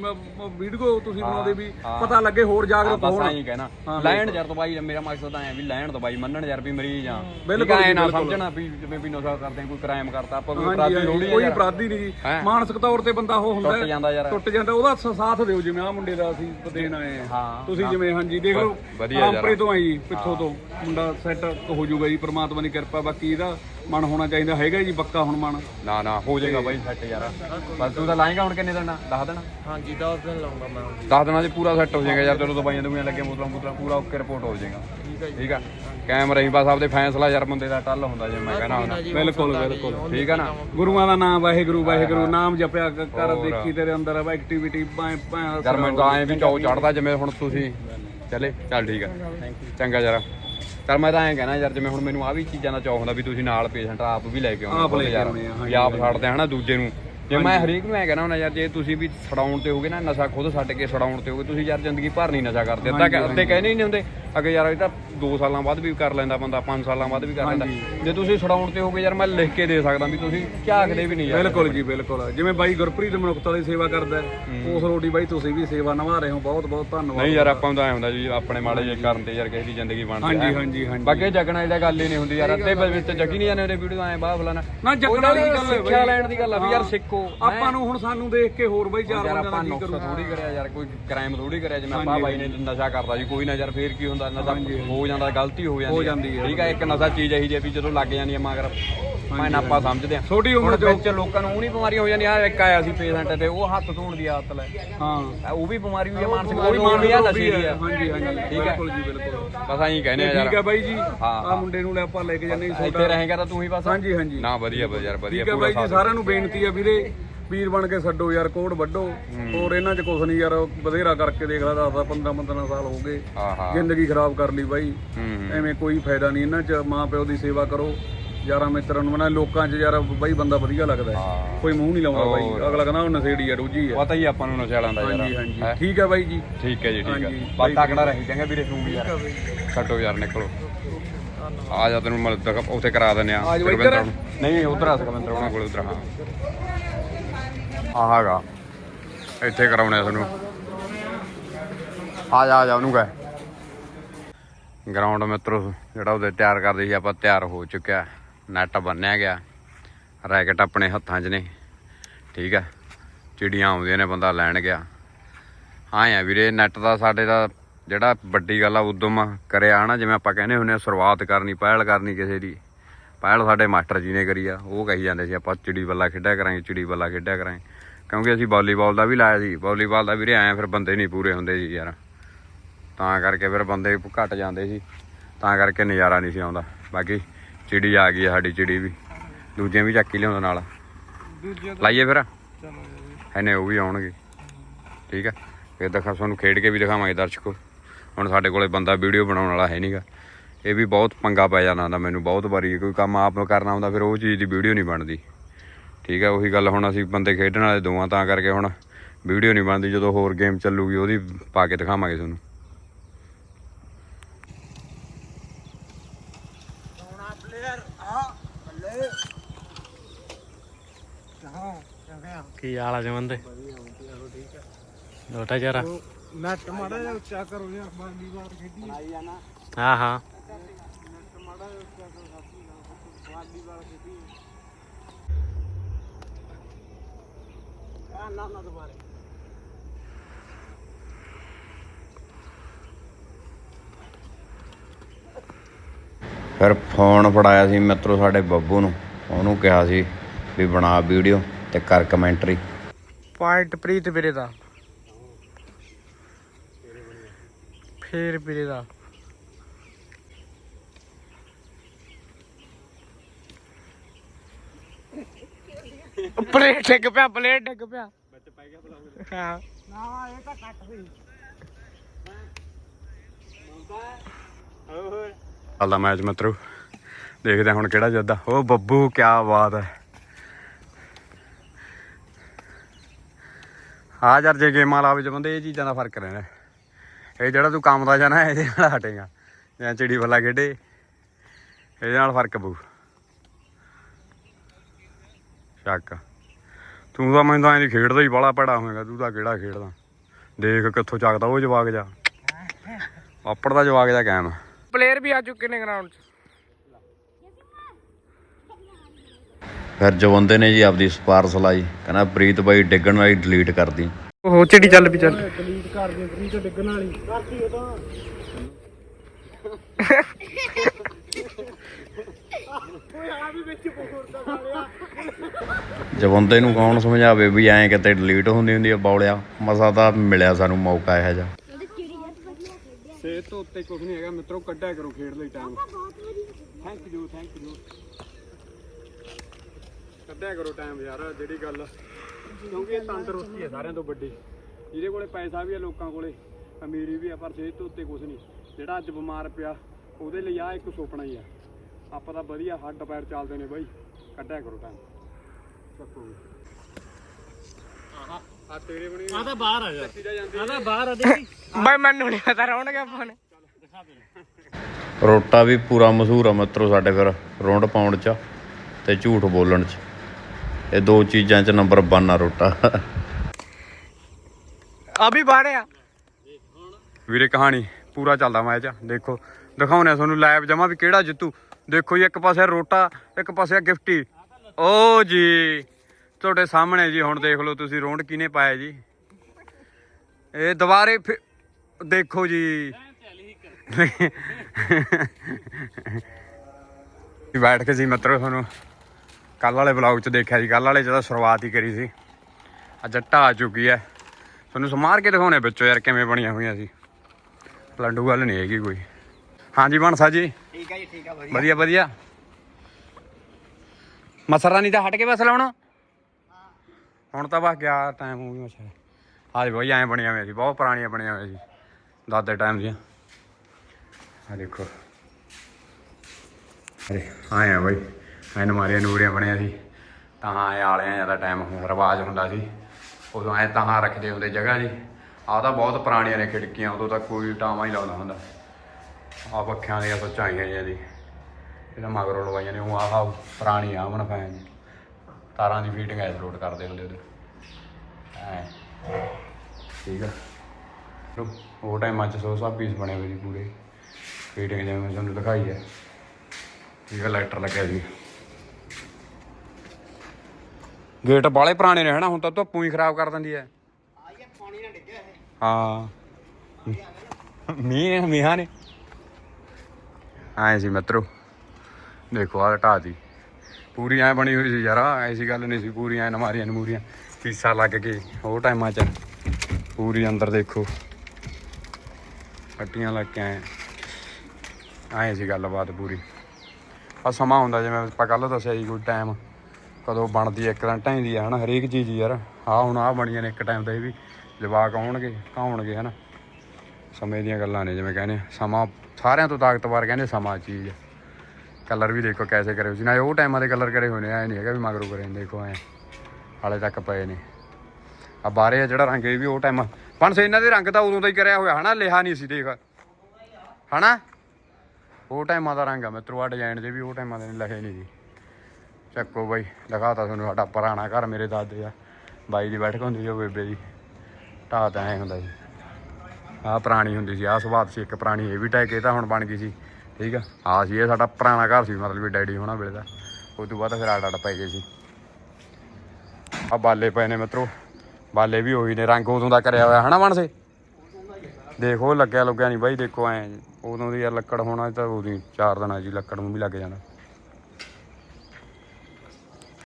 ਵੀਡੀਓ ਤੁਸੀਂ ਬਣਾਉਂਦੇ ਵੀ। ਪਤਾ ਲੱਗੇ ਹੋਰ ਜਾਗਰੂਕ ਬਸ ਹੋਣ। ਆਈ ਕਹਿਣਾ। ਲੈਣ ਯਾਰ ਦਵਾਈ ਮੇਰਾ ਮਕਸਦ ਐ ਵੀ ਲੈਣ ਦਵਾਈ ਮੰਨਣ ਯਾਰ ਵੀ ਮਰੀਜ਼ ਆ। ਬਿਲਕੁਲ ਐ ਜੀ, ਨਾ। ਸਮਝਣਾ ਵੀ ਜਿਵੇਂ ਵੀ ਨਸ਼ਾ ਕਰਦੇ ਆ ਕੋਈ ਕ੍ਰਾਈਮ ਕਰਤਾ ਆਪਾਂ ਕੋਈ ਅਪਰਾਧੀ ਥੋੜੀ ਕੋਈ ਅਪਰਾਧੀ ਨਹੀਂ ਜੀ? ਮਾਨਸਿਕ ਤੌਰ ਤੇ ਬੰਦਾ ਉਹ ਹੁੰਦਾ ਟੁੱਟ ਜਾਂਦਾ ਯਾਰ। ਟੁੱਟ ਜਾਂਦਾ ਉਹਦਾ ਸਾਥ ਦਿਓ ਜਿਵੇਂ ਆ ਮੁੰਡੇ ਦਾ ਅਸੀਂ ਦੇਣ ਆਏ ਆ। ਹਾਂ, ਤੁਸੀਂ ਜਿਵੇਂ ਹਾਂਜੀ ਦੇਖ ਲਓ ਵਧੀਆ ਯਾਰ। ਰਾਮਪੁਰੇ ਤੋਂ ਆਈ ਪਿੱਛੋਂ ਤੋਂ। ਮੁੰਡਾ ਸੈੱਟ ਹੋ ਜਾਊਗਾ ਜੀ ਪ੍ਰਮਾਤਮਾ ਦੀ ਕਿਰਪਾ ਬਾਕੀ ਇਹਦਾ ਮਨ ਹੋਣਾ ਚਾਹੀਦਾ ਹੈਗਾ ਜੀ ਬੱਕਾ ਹੁਣ ਮਨ। ਨਾ ਨਾ ਹੋ ਜਾਏਗਾ ਬਾਈ ਸੈੱਟ ਯਾਰ। ਬਸ ਤੂੰ ਤਾਂ ਲਾਏਗਾ ਹੁਣ ਕਿੰਨੇ ਦਿਨ ਦੱਸ ਦੇਣਾ ਹਾਂਜੀ 10 ਦਿਨ ਲਾਉਂਗਾ ਮੈਂ 10 ਦਿਨਾਂ 'ਚ ਪੂਰਾ ਸੈੱਟ ਹੋ ਜਾਏਗਾ ਯਾਰ ਜਦੋਂ ਦਵਾਈਆਂ ਦਵਾਈਆਂ ਲੱਗੇ ਮੋਤਲਾਂ ਮੋਤਲਾਂ ਪੂਰਾ ਓਕੇ ਰਿਪੋਰਟ ਹੋ ਜਾਏਗਾ। ਠੀਕ ਆ ਕੈਮਰਾ ਹੀ ਬਸ ਆਪਦੇ ਫੈਸਲਾ ਯਾਰ ਬੰਦੇ ਦਾ ਟੱਲ ਹੁੰਦਾ ਜਿਵੇਂ ਮੈਂ ਕਹਿਣਾ ਹੁੰਦਾ। ਬਿਲਕੁਲ ਬਿਲਕੁਲ। ਠੀਕ ਆ ਨਾ? ਗੁਰੂਆਂ ਦਾ ਨਾਮ ਵਾਹਿਗੁਰੂ ਵਾਹਿਗੁਰੂ ਨਾਮ ਜਪਿਆ ਕਰ ਦੇਖੀ ਤੇਰੇ ਅੰਦਰ ਐਕਟੀਵਿਟੀ ਪੈ ਪੈ ਯਾਰ ਮੈਨੂੰ ਤਾਂ ਐਂ ਵੀ ਚੌ ਚੜਦਾ ਜਿਵੇਂ ਹੁਣ ਤੁਸੀਂ। ਚਲੇ ਚੱਲ ਠੀਕ ਆ। ਚੰਗਾ ਯਾਰ ਚੱਲ ਮੈਂ ਤਾਂ ਐਂ ਕਹਿਣਾ ਯਾਰ ਜਿਵੇਂ ਹੁਣ ਮੈਨੂੰ ਆ ਵੀ ਚੀਜ਼ਾਂ ਦਾ ਚੌਕ ਹੁੰਦਾ ਵੀ ਤੁਸੀਂ ਨਾਲ ਪੇਸ਼ੈਂਟ ਆਪ ਵੀ ਲੈ ਕੇ ਆਉਂਦੇ ਆਪ ਲੈ ਕੇ ਯਾਰ। ਆਉਂਦੇ ਆ, ਆਪ ਛੱਡਦੇ ਹਨਾ ਦੂਜੇ ਨੂੰ। ਜੇ ਮੈਂ ਹਰੇਕ ਨੂੰ ਐਂ ਕਹਿਣਾ ਹੁੰਦਾ ਯਾਰ ਜੇ ਤੁਸੀਂ ਵੀ ਛਡਾਉਣ ਤੇ ਹੋਗੇ ਨਾ ਨਸ਼ਾ ਖੁਦ ਛੱਡ ਕੇ ਛਡਾਉਣ ਤੇ ਹੋਗੇ ਤੁਸੀਂ ਯਾਰ ਜ਼ਿੰਦਗੀ ਭਰ ਨਹੀਂ ਨਸ਼ਾ ਕਰਦੇ ਅੱਧਾ ਅੱਧੇ ਕਹਿੰਦੇ ਹੀ ਨਹੀਂ ਹੁੰਦੇ ਅਗੇ ਯਾਰ ਇਹ ਤਾਂ 2 ਸਾਲਾਂ ਬਾਅਦ ਵੀ ਕਰ ਲੈਂਦਾ ਬੰਦਾ 5 ਸਾਲਾਂ ਬਾਅਦ ਵੀ ਕਰ ਲੈਂਦਾ। ਜੇ ਤੁਸੀਂ ਛਡਾਉਣ ਤੇ ਹੋਗੇ ਯਾਰ ਮੈਂ ਲਿਖ ਕੇ ਦੇ ਸਕਦਾ ਵੀ ਤੁਸੀਂ ਝਾਕਦੇ ਵੀ ਨਹੀਂ ਯਾਰ। ਬਿਲਕੁਲ ਜੀ ਬਿਲਕੁਲ। ਜਿਵੇਂ ਬਾਈ ਗੁਰਪ੍ਰੀਤ ਮਨੁੱਖਤਾ ਦੀ ਸੇਵਾ ਕਰਦਾ ਉਸ ਰੋਟੀ ਬਾਈ ਤੁਸੀਂ ਵੀ ਸੇਵਾ ਨਿਭਾ ਰਹੇ ਹੋ ਬਹੁਤ ਬਹੁਤ ਧੰਨਵਾਦ। ਨਹੀਂ ਯਾਰ ਆਪਾਂ ਨੂੰ ਤਾਂ ਐ ਹੁੰਦਾ ਜੀ ਆਪਣੇ ਮਾੜੇ ਜੇ ਕਰਨ ਤੇ ਯਾਰ ਕਿਸੇ ਦੀ ਜ਼ਿੰਦਗੀ ਬਣਦੀ ਹਾਂਜੀ ਹਾਂਜੀ ਹਾਂਜੀ। ਬਾਕੀ ਜਗਣਾ ਇਹਦਾ ਗੱਲ ਹੀ ਨਹੀਂ ਹੁੰਦੀ ਯਾਰ ਅੱਧੇ ਵਿੱਚ ਜਗੀ ਨਹੀਂ ਜਾਂਦੇ ਉਹਦੇ ਵੀਡੀਓ ਐ ਬਾਹ ਫਲਾਣਾ। ਨਾ ਜੱਗਣਾ ਦੀ ਗੱਲ ਹੈ ਸਿੱਖਿਆ ਲੈਣ ਦੀ ਗੱਲ ਆ ਵੀ ਯਾਰ ਸਿੱਖੋ। ਆਪਾਂ ਨੂੰ ਹੁਣ ਸਾਨੂੰ ਦੇਖ ਕੇ ਹੋਰ ਬਾਈ ਚਾਰ ਬੰਦਿਆਂ ਦਾ ਕੀ ਥੋੜੀ ਕਰਿਆ ਯਾਰ ਕੋਈ ਕ੍ਰਾਈਮ ਥੋੜੀ ਕਰਿਆ ਜਿਵੇਂ ਆਪਾਂ ਬਾਈ ਨੇ ਨਸ਼ਾ ਕਰਦਾ ਜੀ ਕੋਈ ਨਾ ਯਾਰ ਫੇਰ ਕੀ ਹੁੰਦਾ ਨਸ਼ਾ ਹੋ ਜਾਂਦਾ ਗਲਤੀ ਹੋ ਜਾਂਦੀ ਜਾਂਦੀ ਹੈ। ਠੀਕ ਹੈ ਇੱਕ ਨਸ਼ਾ ਚੀਜ਼ ਇਹੀ ਜਿਹੀ ਵੀ ਜਦੋਂ ਲੱਗ ਜਾਂਦੀ ਹੈ ਮਗਰ ਮੈਂ ਆਪਾਂ ਸਮਝਦੇ ਆ। ਛੋਟੀ ਉਮਰ ਚ ਵਿੱਚ ਲੋਕਾਂ ਨੂੰ ਉਹ ਨਹੀਂ ਬਿਮਾਰੀਆਂ ਹੋ ਜਾਂਦੀਆਂ ਆਹ ਇੱਕ ਆਇਆ ਸੀ ਪੇਸ਼ੈਂਟ ਤੇ ਉਹ ਹੱਥ ਧੋਣ ਦੀ ਆਦਤ ਲੈ। ਹਾਂ। ਉਹ ਵੀ ਬਿਮਾਰੀ ਹੋਈ ਹੈ ਮਾਨਸਿਕ ਉਹ ਵੀ ਵੀ ਆ ਮਾਨਸਿਕ ਨਸ਼ੇ ਦੀ ਆ। ਹਾਂਜੀ ਹਾਂਜੀ ਠੀਕ ਹੈ ਬਿਲਕੁਲ ਜੀ ਬਿਲਕੁਲ। ਬਸ ਐਂ ਕਹਿੰਦੇ ਆ ਠੀਕ ਹੈ ਯਾਰ। ਬਾਈ ਜੀ। ਹਾਂ, ਆ ਮੁੰਡੇ ਨੂੰ ਲੈ ਆਪਾਂ ਲੈ ਕੇ ਜਾਂਦੇ ਇੱਥੇ ਰਹੇਗਾ ਤਾਂ ਤੂੰ ਹੀ ਬਸ। ਹਾਂਜੀ ਹਾਂਜੀ। ਨਾ ਵਧੀਆ ਯਾਰ ਵਧੀਆ ਹੈ ਪੂਰਾ ਸਾਰਿਆਂ ਨੂੰ ਬੇਨਤੀ ਹੈ ਵੀਰੇ। ਵੀਰ ਬਣ ਕੇ ਛੱਡੋ ਯਾਰ ਕੋਡ ਵੱਡੋ ਹੋਰ ਇਹਨਾਂ 'ਚ ਕੁਛ ਨਹੀਂ ਯਾਰ ਬਧੇਰਾ ਕਰਕੇ ਦੇਖ ਲਾ 10 15 15 ਸਾਲ ਹੋ ਗਏ। ਜ਼ਿੰਦਗੀ ਖਰਾਬ ਕਰ ਲਈ ਬਾਈ। ਐਵੇਂ ਕੋਈ ਫਾਇਦਾ ਨਹੀਂ ਇਹਨਾਂ 'ਚ ਮਾਂ ਪਿਓ ਦੀ ਸੇਵਾ ਕਰੋ। ਯਾਰਾਂ ਮਿੱਤਰਾਂ ਨੂੰ ਮਨਾ ਲੋਕਾਂ 'ਚ ਯਾਰ ਬਾਈ ਬੰਦਾ ਵਧੀਆ ਲੱਗਦਾ ਹੈ। ਕੋਈ ਮੂੰਹ ਨਹੀਂ ਲਾਉਂਦਾ ਬਾਈ। ਅਗਲਾ ਕਹਿੰਦਾ ਉਹ ਨਸ਼ੇੜੀ ਆ ਰੋਜੀ ਆ। ਪਤਾ ਹੀ ਆਪਾਂ ਨੂੰ ਨਸ਼ਾ ਲਾਂਦਾ ਹਾਂਜੀ ਯਾਰ। ਹਾਂਜੀ ਹੈਂ? ਠੀਕ ਹੈ ਬਾਈ ਜੀ। ਠੀਕ ਹੈ ਜੀ ਠੀਕ ਹੈ। ਹਾਂਜੀ, ਬਸ ਤਕੜਾ ਰਹੀ ਚੰਗਾ ਵੀਰੇ ਤੂੰ ਵੀ ਯਾਰ ਛੱਡੋ ਯਾਰ ਨਿਕਲੋ। ਆ ਜਾ ਤੈਨੂੰ ਮੈਂ ਦਿਖਾ- ਉੱਥੇ ਕਰਾ ਦਿੰਦੇ ਆ ਸੁਖਵਿੰਦਰ। ਨਹੀਂ ਉਧਰ ਆ ਸੁਖਵਿੰਦਰ ਉਹਨਾਂ ਕੋਲ ਉਧਰ ਹਾਂ। ਆਹ ਹੈਗਾ। ਇੱਥੇ ਕਰਾਉਣੇ ਤੁਹਾਨੂੰ। ਆ ਜਾ ਆ ਜਾ, ਉਹਨੂੰ ਕਹੇ। ਗਰਾਊਂਡ ਮਿੱਤਰੋ, ਜਿਹੜਾ ਉਹਦੇ ਤਿਆਰ ਕਰਦੇ ਸੀ, ਆਪਾਂ ਤਿਆਰ ਹੋ ਚੁੱਕਿਆ। ਨੈਟ ਬੰਨਿਆ ਗਿਆ। ਰੈਕਟ ਆਪਣੇ ਹੱਥਾਂ 'ਚ ਨੇ। ਠੀਕ ਹੈ ਚਿੜੀਆਂ ਆਉਂਦੀਆਂ ਨੇ, ਬੰਦਾ ਲੈਣ ਗਿਆ। ਹਾਂ ਆ ਵੀਰੇ ਨੈਟ ਦਾ ਸਾਡੇ ਦਾ ਜਿਹੜਾ ਵੱਡੀ ਗੱਲ ਆ, ਉਦਮ ਕਰਿਆ ਨਾ ਜਿਵੇਂ ਆਪਾਂ ਕਹਿੰਦੇ ਹੁੰਦੇ ਆ, ਸ਼ੁਰੂਆਤ ਕਰਨੀ, ਪਹਿਲ ਕਰਨੀ ਕਿਸੇ ਦੀ। ਪਹਿਲ ਸਾਡੇ ਮਾਸਟਰ ਜੀ ਨੇ ਕਰੀ ਆ, ਉਹ ਕਹੀ ਜਾਂਦੇ ਸੀ, ਆਪਾਂ ਚਿੜੀ ਬੱਲਾ ਖੇਡਿਆ ਕਰਾਂਗੇ, ਚਿੜੀ ਬੱਲਾ ਖੇਡਿਆ ਕਰਾਂਗੇ। ਕਿਉਂਕਿ ਅਸੀਂ ਵਾਲੀਬਾਲ ਦਾ ਵੀ ਲਾਇਆ ਸੀ। ਵਾਲੀਬਾਲ ਦਾ ਵੀਰੇ ਆਏ ਫਿਰ ਬੰਦੇ ਨਹੀਂ ਪੂਰੇ ਹੁੰਦੇ ਸੀ ਯਾਰ। ਤਾਂ ਕਰਕੇ ਫਿਰ ਬੰਦੇ ਘਟ ਜਾਂਦੇ ਸੀ। ਤਾਂ ਕਰਕੇ ਨਜ਼ਾਰਾ ਨਹੀਂ ਸੀ ਆਉਂਦਾ। ਬਾਕੀ ਚਿੜੀ ਆ ਗਈ ਸਾਡੀ ਚਿੜੀ ਵੀ। ਦੂਜਿਆਂ ਵੀ ਚੱਕ ਲਿਆਉਂਦਾ ਨਾਲ। ਲਾਈਏ ਫਿਰ। ਇਹਨੇ ਉਹ ਵੀ ਆਉਣਗੇ। ਠੀਕ ਆ। ਫਿਰ ਦਿਖਾ ਤੁਹਾਨੂੰ ਖੇਡ ਕੇ ਵੀ ਦਿਖਾਵਾਂਗੇ ਦਰਸ਼ਕੋ। ਹੁਣ ਸਾਡੇ ਕੋਲੇ ਬੰਦਾ ਵੀਡੀਓ ਬਣਾਉਣ ਵਾਲਾ ਹੈ ਨਹੀਂਗਾ। ਇਹ ਵੀ ਬਹੁਤ ਪੰਗਾ ਪੈ ਜਾਂਦਾ ਹੁੰਦਾ। ਮੈਨੂੰ ਬਹੁਤ ਵਾਰੀ ਕੋਈ ਕੰਮ ਆਪ ਨੂੰ ਕਰਨਾ ਹੁੰਦਾ ਫਿਰ ਉਹ ਚੀਜ਼ ਦੀ ਵੀਡੀਓ ਨਹੀਂ ਬਣਦੀ। ਠੀਕ ਆ ਉਹੀ ਗੱਲ ਹੁਣ ਅਸੀਂ ਬੰਦੇ ਖੇਡਣ ਵਾਲੇ ਦੋਵਾਂ ਤਾਂ ਕਰਕੇ ਹੁਣ ਵੀਡੀਓ ਨਹੀਂ ਬਣਦੀ ਜਦੋਂ ਹੋਰ ਗੇਮ ਚੱਲੂਗੀ ਉਹਦੀ ਪਾ ਕੇ ਦਿਖਾਵਾਂਗੇ ਤੁਹਾਨੂੰ। ਕੀ ਹਾਲ ਆ ਜਮਨ ਦੇ ਲੋਟਾ ਜਰਾ ਨੈਟ ਮਾੜਾ ਜਿਹਾ ਉੱਚਾ ਕਰੋ ਯਾਰ ਬਾਲੀ ਵਾਰ ਖੇਡੀ ਹਾਂ ਹਾਂ। ਫਿਰ ਫੋਨ ਫੜਾਇਆ ਸੀ ਮਿੱਤਰੋ ਸਾਡੇ ਬੱਬੂ ਨੂੰ। ਉਹਨੂੰ ਕਿਹਾ ਸੀ ਵੀ ਬਣਾ ਵੀਡੀਓ ਤੇ ਕਰ ਕਮੈਂਟਰੀ। ਪੁਆਇੰਟ ਪ੍ਰੀਤ ਵੀਰੇ ਦਾ। ਫੇਰ ਵੀਰੇ ਦਾ। ਪਲੇਟ ਡਿੱਗ ਪਿਆ, ਪਲੇਟ ਡਿੱਗ ਪਿਆ। ਵਿੱਚ ਪੈ ਗਿਆ ਹਾਂ ਚੱਲਦਾ ਮੈਚ ਮਿੱਤਰੋ, ਦੇਖਦੇ ਹੁਣ ਕਿਹੜਾ ਜਿੱਤਦਾ। ਉਹ ਬੱਬੂ ਕੀ ਬਾਤ ਹੈ। ਆ ਯਾਰ, ਜੇ ਗੇਮਾਂ ਲਾਵੇ ਚ ਬੰਦੇ, ਇਹ ਚੀਜ਼ਾਂ ਦਾ ਫ਼ਰਕ ਰਹਿਣਾ ਇਹ ਜਿਹੜਾ ਤੂੰ ਕੰਮ ਦਾ ਜਾਣਾ ਇਹਦੇ ਨਾਲ ਹਟੇਗਾ। ਜਾਂ ਚਿੜੀ ਬੱਲਾ ਖੇਡੇ, ਇਹਦੇ ਨਾਲ ਫ਼ਰਕ ਪਊ। ਸ਼ੱਕ ਤੂੰ ਤਾਂ ਮੈਨੂੰ ਤਾਂ ਐਂ ਖੇਡਦਾ ਹੀ ਬਾਲਾ ਭੜਾ ਹੋਏਗਾ। ਤੂੰ ਤਾਂ ਕਿਹੜਾ ਖੇਡਦਾ? ਦੇਖ ਕਿੱਥੋਂ ਚੱਕਦਾ ਉਹ ਜਵਾਗ ਜਾ। ਆਪੜ ਦਾ ਜਵਾਗ ਜਾ ਕਾਇਮ। ਪਲੇਅਰ ਵੀ ਆ ਚੁੱਕੇ ਨੇ ਗਰਾਊਂਡ 'ਚ। ਫਿਰ ਜਵੰਦੇ ਨੇ ਜੀ ਆਪਦੀ ਸਪਾਰਸ ਲਾਈ ਕਹਿੰਦਾ ਪ੍ਰੀਤ ਬਾਈ ਡਿੱਗਣ ਵਾਲੀ ਡਿਲੀਟ ਕਰਦੀ। ਉਹ ਚਿੜੀ ਚੱਲ ਵੀ ਚੱਲ। [laughs] ਜਵੰਦੇ ਨੂੰ ਕੌਣ ਸਮਝਾਵੇ ਵੀ ਐਂ ਕਿਤੇ ਡਿਲੀਟ ਹੁੰਦੀ ਹੁੰਦੀ ਆ ਬੌਲਿਆ? ਮਸਾ ਤਾਂ ਮਿਲਿਆ ਸਾਨੂੰ ਮੌਕਾ ਇਹੋ ਜਿਹਾ। ਸਿਹਤ ਤੋਂ ਉੱਤੇ ਕੁਝ ਨਹੀਂ ਹੈਗਾ ਮਿੱਤਰੋ ਕੱਢਿਆ ਕਰੋ ਖੇਡ ਲਈ time thank you thank you ਕੱਢਿਆ ਕਰੋ ਟਾਈਮ ਯਾਰ ਜਿਹੜੀ ਗੱਲ ਕਿਉਂਕਿ ਇਹ ਤੰਦਰੁਸਤੀ ਹੈ ਸਾਰਿਆਂ ਤੋਂ ਵੱਡੀ। ਜਿਹਦੇ ਕੋਲੇ ਪੈਸਾ ਵੀ ਹੈ ਲੋਕਾਂ ਕੋਲੇ ਅਮੀਰੀ ਵੀ ਹੈ ਪਰ ਸਿਹਤ ਤੋਂ ਉੱਤੇ ਕੁਝ ਨਹੀਂ। ਜਿਹੜਾ ਅੱਜ ਬਿਮਾਰ ਪਿਆ ਉਹਦੇ ਲਈ ਆ ਇੱਕ ਸੁਪਨਾ ਹੀ ਆ। ਆਪਾਂ ਤਾਂ ਵਧੀਆ ਹੱਡ ਪੈਰ ਚੱਲਦੇ ਨੇ ਬਾਈ। ਕੱਢਿਆ ਕਰੋ ਟਾਈਮ ਚੱਕੋ ਆਹਾ ਆ ਤੇਰੇ ਬਣੀ ਆ ਤਾਂ ਬਾਹਰ ਆ ਜਾ ਬਾਈ ਮੈਨੂੰ ਨਹੀਂ ਪਤਾ ਰੌਣ ਗਿਆ ਫੋਨ ਰੋਟਾ ਵੀ ਪੂਰਾ ਮਸ਼ਹੂਰ ਆ ਮਿੱਤਰੋ ਸਾਡੇ ਫਿਰ ਰੌਂਡ ਪਾਉਣ ਚ ਤੇ ਝੂਠ ਬੋਲਣ ਚ। ਇਹ ਦੋ ਚੀਜ਼ਾਂ ਚ ਨੰਬਰ 1 ਆ ਰੋਟਾ। ਆ ਵੀ ਬਾੜਿਆ ਵੀਰੇ ਕਹਾਣੀ ਪੂਰਾ ਚੱਲਦਾ ਮੈਚ ਦੇਖੋ ਦਿਖਾਉਣੇ ਆ ਤੁਹਾਨੂੰ ਲਾਈਵ ਜਮਾ ਵੀ ਕਿਹੜਾ ਜਿੱਤੂ। ਦੇਖੋ ਜੀ, ਇੱਕ ਪਾਸੇ ਰੋਟਾ, ਇੱਕ ਪਾਸੇ ਗਿਫਟੀ। ਓ ਜੀ, ਤੁਹਾਡੇ ਸਾਹਮਣੇ ਜੀ, ਹੁਣ ਦੇਖ ਲਓ ਤੁਸੀਂ ਰੌਂਡ ਕਿਹਨੇ ਪਾਇਆ ਜੀ। ਇਹ ਦੁਬਾਰੇ ਫਿਰ ਦੇਖੋ ਜੀ। ਬੈਠ ਕੇ ਸੀ ਮਿੱਤਰੋ ਤੁਹਾਨੂੰ ਕੱਲ ਵਾਲੇ ਵਲੌਗ 'ਚ ਦੇਖਿਆ ਜੀ ਕੱਲ ਵਾਲੇ 'ਚ ਤਾਂ ਸ਼ੁਰੂਆਤ ਹੀ ਕਰੀ ਸੀ। ਅੱਜ ਢਾ ਚੁੱਕੀ ਹੈ। ਤੁਹਾਨੂੰ ਸਮਾਰ ਕੇ ਦਿਖਾਉਣੇ ਵਿੱਚੋਂ ਯਾਰ ਕਿਵੇਂ ਬਣੀਆਂ ਹੋਈਆਂ ਸੀ। ਲੰਡੂ ਗੱਲ ਨਹੀਂ ਹੈਗੀ ਕੋਈ। ਹਾਂਜੀ ਬਣਸਾ ਜੀ। ਠੀਕ ਹੈ ਜੀ ਠੀਕ ਹੈ ਵਧੀਆ। ਵਧੀਆ ਮਸਰਾ ਨਹੀਂ ਤਾਂ ਹਟ ਕੇ ਬਸ ਲਾਉਣਾ। ਹੁਣ ਤਾਂ ਬਸ ਗਿਆ ਟਾਈਮ ਹੋ ਗਿਆ ਮਸਰਾ। ਆਜ ਬਈ ਐਂ ਬਣੀਆਂ ਹੋਈਆਂ ਸੀ ਬਹੁਤ ਪੁਰਾਣੀਆਂ ਬਣੀਆਂ ਹੋਈਆਂ ਸੀ ਦਾਦੇ ਟਾਈਮ ਦੀਆਂ। ਆ ਦੇਖੋ। ਅਰੇ ਆਏ ਆ ਬਈ ਐਨ ਮਾਰੀਆਂ ਨੂਰੀਆਂ ਬਣੀਆਂ ਸੀ। ਤਾਂ ਐ ਆਲਿਆਂ ਜ਼ਿਆਦਾ ਟਾਈਮ ਰਿਵਾਜ ਹੁੰਦਾ ਸੀ। ਉਦੋਂ ਐ ਤਾਂ ਰੱਖਦੇ ਹੁੰਦੇ ਜਗ੍ਹਾ ਜੀ। ਆਹ ਤਾਂ ਬਹੁਤ ਪੁਰਾਣੀਆਂ ਨੇ ਖਿੜਕੀਆਂ ਉਦੋਂ ਤਾਂ ਕੋਈ ਟਾਵਾਂ ਹੀ ਲਾਉਂਦਾ ਹੁੰਦਾ। ਆ ਪੱਖਿਆਂ ਦੀਆਂ ਸੱਚਾਈਆਂ ਜਿਹੀਆਂ ਦੀ ਇਹਦਾ ਮਗਰੋਂ ਲਵਾਈਆਂ ਨੇ। ਉਹ ਆਹ ਪੁਰਾਣੀ ਆ ਮਨ ਫੈਨ ਤਾਰਾਂ ਦੀ ਫੀਟਿੰਗ ਐ ਲੋਡ ਕਰਦੇ ਹੁੰਦੇ ਉਹਦੇ। ਐ। ਠੀਕ ਆ। ਉਹ ਟਾਈਮਾਂ ਚ ਸੌ ਸੌ ਪੀਸ ਬਣੇ ਹੋਏ ਸੀ ਪੂਰੇ। ਫੀਟਿੰਗ ਜਿਵੇਂ ਮੈਂ ਤੁਹਾਨੂੰ ਦਿਖਾਈ ਹੈ ਠੀਕ ਆ ਲਾਈਟਰ ਲੱਗਿਆ ਸੀ ਗੇਟ ਬਾਲੇ ਪੁਰਾਣੇ ਨੇ ਹਨਾ ਹੁਣ ਤਾਂ ਧੁੱਪੋਂ ਹੀ ਖਰਾਬ ਕਰ ਦਿੰਦੀ ਹੈ ਹਾਂ। ਮੀਂਹ ਮੀਹਾਂ ਨੇ। ਆਏ ਸੀ ਮਿੱਤਰੋ। ਦੇਖੋ ਆ ਢਾਹ ਦੀ। ਪੂਰੀ ਐ ਬਣੀ ਹੋਈ ਸੀ ਯਾਰ ਐਸੀ ਗੱਲ ਨਹੀਂ ਸੀ, ਪੂਰੀ ਐ ਨਮਾਰੀਆਂ ਨਮੂਰੀਆਂ ਫੀਸਾਂ ਲੱਗ ਕੇ ਉਹ ਟਾਈਮਾਂ 'ਚ। ਪੂਰੀ ਅੰਦਰ ਦੇਖੋ। ਪੱਟੀਆਂ ਲੱਗ ਕੇ ਆਏ ਆਏ ਸੀ ਗੱਲਬਾਤ ਪੂਰੀ। ਆ ਸਮਾਂ ਹੁੰਦਾ ਜਿਵੇਂ ਆਪਾਂ ਕੱਲ ਦੱਸਿਆ ਜੀ ਕੋਈ ਟਾਈਮ ਕਦੋਂ ਬਣਦੀ ਹੈ ਇੱਕ ਦਿਨ ਢਾਈਂਦੀ ਆ, ਹਨਾ, ਹਰੇਕ ਚੀਜ਼ ਯਾਰ। ਆ ਹੁਣ ਆ ਬਣੀਆਂ ਨੇ ਇੱਕ ਟਾਈਮ ਤੇ ਵੀ। ਜਵਾਕ ਆਉਣਗੇ ਕਾਉਣਗੇ ਹਨਾ। ਸਮੇਂ ਦੀਆਂ ਗੱਲਾਂ ਨੇ ਜਿਵੇਂ ਕਹਿੰਦੇ ਸਮਾਂ ਸਾਰਿਆਂ ਤੋਂ ਤਾਕਤਵਰ ਕਹਿੰਦੇ ਸਮਾਂ ਚੀਜ਼ ਕਲਰ ਵੀ ਦੇਖੋ ਕੈਸੇ ਕਰੇ ਹੋਏ ਸੀ। ਨਾ ਉਹ ਟਾਈਮਾਂ ਦੇ ਕਲਰ ਕਰੇ ਹੋਏ ਨੇ, ਐ ਨਹੀਂ ਹੈਗਾ ਵੀ ਮਗਰੋਂ ਕਰੇ ਨੇ, ਦੇਖੋ ਐ। ਹਾਲੇ ਤੱਕ ਪਏ ਨੇ। ਆ ਬਾਰੇ ਆ ਜਿਹੜਾ ਰੰਗ ਇਹ ਵੀ ਉਹ ਟਾਈਮ। ਪੰਜ ਇਹਨਾਂ ਦੇ ਰੰਗ ਤਾਂ ਉਦੋਂ ਦਾ ਹੀ ਕਰਿਆ ਹੋਇਆ, ਹਨਾ? ਲਿਹਾ ਨਹੀਂ ਸੀ, ਦੇਖ। ਹਨਾ? ਉਹ ਟਾਈਮਾਂ ਦਾ ਰੰਗ ਆ, ਮਿੱਤਰੋ ਆ ਡਿਜ਼ਾਈਨ ਦੇ ਵੀ ਉਹ ਟਾਈਮਾਂ ਦੇ ਲਿਖੇ ਨਹੀਂ ਜੀ। ਚੱਕੋ ਬਾਈ, ਦਿਖਾਤਾ ਤੁਹਾਨੂੰ ਸਾਡਾ ਪੁਰਾਣਾ ਘਰ ਮੇਰੇ ਦਾਦੇ ਦਾ। ਬਾਈ ਦੀ ਬੈਠਕ ਹੁੰਦੀ ਸੀ ਉਹ ਬੇਬੇ ਦੀ। ਢਾਹ ਤਾਂ ਐ ਹੁੰਦਾ ਸੀ ਆਹ ਪੁਰਾਣੀ ਹੁੰਦੀ ਸੀ, ਆਹ ਸੁਭਾਅ ਸੀ ਇੱਕ ਪੁਰਾਣੀ, ਇਹ ਵੀ ਟੈਕ ਇਹ ਤਾਂ ਹੁਣ ਬਣ ਗਈ ਸੀ, ਠੀਕ ਆ? ਆ ਸੀ, ਇਹ ਸਾਡਾ ਪੁਰਾਣਾ ਘਰ ਸੀ, ਮਤਲਬ ਵੀ ਡੈਡੀ ਹੋਣਾ ਵੇਲੇ ਦਾ। ਉਸ ਤੋਂ ਬਾਅਦ ਫਿਰ ਆੜ ਆੜ ਪੈ ਗਏ ਸੀ। ਆ ਬਾਲੇ ਪਏ ਨੇ ਮਿੱਤਰੋ, ਬਾਲੇ ਵੀ ਉਹੀ ਨੇ, ਰੰਗ ਉਦੋਂ ਦਾ ਕਰਿਆ ਹੋਇਆ, ਹਨਾ ਮਨ ਸੇ ਦੇਖੋ ਲੱਗਿਆ ਲੱਗਿਆ ਨਹੀਂ ਬਾਈ, ਦੇਖੋ ਐ, ਉਦੋਂ ਦੀ ਯਾਰ ਲੱਕੜ ਹੋਣਾ ਤਾਂ ਉਦੋਂ ਚਾਰ ਦਿਨਾਂ ਜੀ ਲੱਕੜ ਨੂੰ ਵੀ ਲੱਗ ਜਾਣਾ।